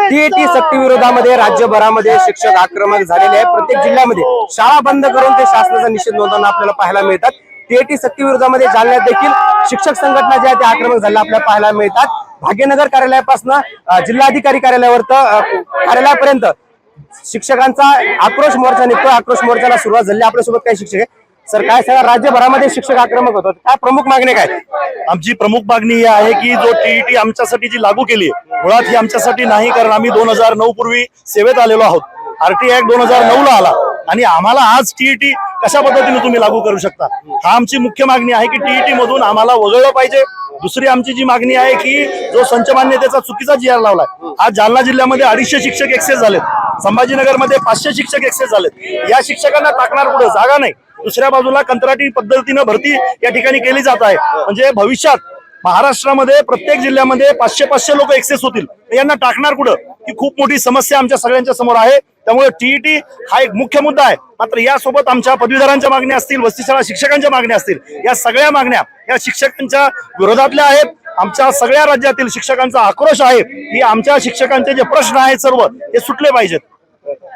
TAT सक्ती विरोधामध्ये राज्यभरामध्ये शिक्षक आक्रमक झालेले आहे प्रत्येक जिल्ह्यामध्ये शाळा बंद करून ते शासनाचा निषेध नोंदवणं आपल्याला पाहायला मिळतात. टीएटी सक्ती विरोधामध्ये जालन्यात देखील शिक्षक संघटना ज्या आहेत त्या आक्रमक झालेल्या आपल्याला पाहायला मिळतात. भाग्यनगर कार्यालयापासून जिल्हाधिकारी कार्यालयावर कार्यालयापर्यंत शिक्षकांचा आक्रोश मोर्चा निघतो आक्रोश मोर्चाला सुरुवात झाली. आपल्यासोबत काही शिक्षक आहे सर काय सांगा राज्यभरामध्ये शिक्षक आक्रमक होतात काय प्रमुख मागणी काय? आमची प्रमुख मागणी ही आहे की जो टीईटी आमच्यासाठी जी लागू केली मुळात ही आमच्यासाठी नाही कारण आम्ही दोन हजार नऊ पूर्वी सेवेत आलेलो आहोत. आरटी ऍक्ट दोन हजार नऊ ला आला. आणि आम्हाला आज टीईटी कशा पद्धतीने तुम्ही लागू करू शकता? हा आमची मुख्य मागणी आहे की टीईटी मधून आम्हाला वगळलं पाहिजे. दुसरी आमची जी मागणी आहे की जो संचमान्यतेचा चुकीचा जी आर लावलाय आज जालना जिल्ह्यामध्ये अडीचशे शिक्षक एक्सेस झालेत. संभाजीनगरमध्ये पाचशे शिक्षक एक्सेस झालेत. या शिक्षकांना टाकणार पुढे जागा नाही. दुसऱ्या बाजूला कंत्राटी पद्धतीनं भरती या ठिकाणी केली जात आहे. म्हणजे भविष्यात महाराष्ट्रामध्ये प्रत्येक जिल्ह्यामध्ये पाचशे पाचशे लोक एक्सेस होतील. तर यांना टाकणार कुठं? ही खूप मोठी समस्या आमच्या सगळ्यांच्या समोर आहे. त्यामुळे टीईटी हा एक मुख्य मुद्दा आहे. मात्र यासोबत आमच्या पदवीधरांच्या मागण्या असतील वस्तीशाळा शिक्षकांच्या मागण्या असतील या सगळ्या मागण्या या शिक्षकांच्या विरोधातल्या आहेत. आमच्या सगळ्या राज्यातील शिक्षकांचा आक्रोश आहे की आमच्या शिक्षकांचे जे प्रश्न आहेत सर्व ते सुटले पाहिजेत.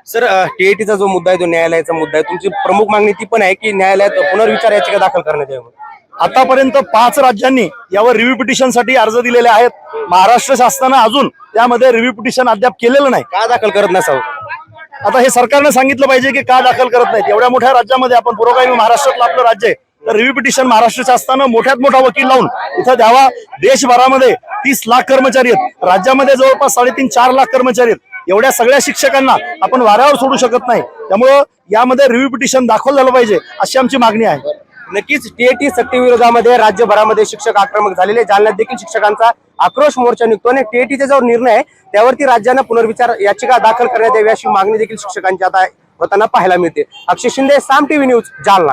सर टीएटीचा जो मुद्दा आहे तो न्यायालयाचा मुद्दा आहे. तुमची प्रमुख मागणी ती पण आहे की न्यायालयात पुनर्विचार याचिका दाखल करण्यात यावी आतापर्यंत पाच राज्यांनी यावर रिव्ह्यू पिटिशनसाठी अर्ज दिलेले आहेत. महाराष्ट्र शासनानं अजून त्यामध्ये रिव्ह्यू पिटिशन अद्याप केलेलं नाही. का दाखल करत नसावं आता हे सरकारनं सांगितलं पाहिजे की का दाखल करत नाहीत. एवढ्या मोठ्या राज्यामध्ये आपण पुरोगामी महाराष्ट्रातलं आपलं राज्य आहे. तर रिव्ह्यू पिटिशन महाराष्ट्र शासनानं मोठ्यात मोठा वकील लावून इथं द्यावा. देशभरामध्ये तीस लाख कर्मचारी आहेत. राज्यामध्ये जवळपास साडेतीन चार लाख कर्मचारी आहेत. एवढ्या सगळ्या शिक्षकांना आपण वाऱ्यावर सोडू शकत नाही. त्यामुळं यामध्ये रिव्ह्यू पिटिशन दाखल झालं पाहिजे अशी आमची मागणी आहे. नक्कीच टीएटी सक्तीविरोधामध्ये राज्यभरामध्ये शिक्षक आक्रमक झालेले जालन्यात देखील शिक्षकांचा आक्रोश मोर्चा निघतो आणि टीएटीचा जो निर्णय आहे त्यावरती राज्यानं पुनर्विचार याचिका दाखल करण्यात यावी अशी मागणी देखील शिक्षकांची आता होताना पाहायला मिळते. Akshay Shinde Saam TV news Jalna.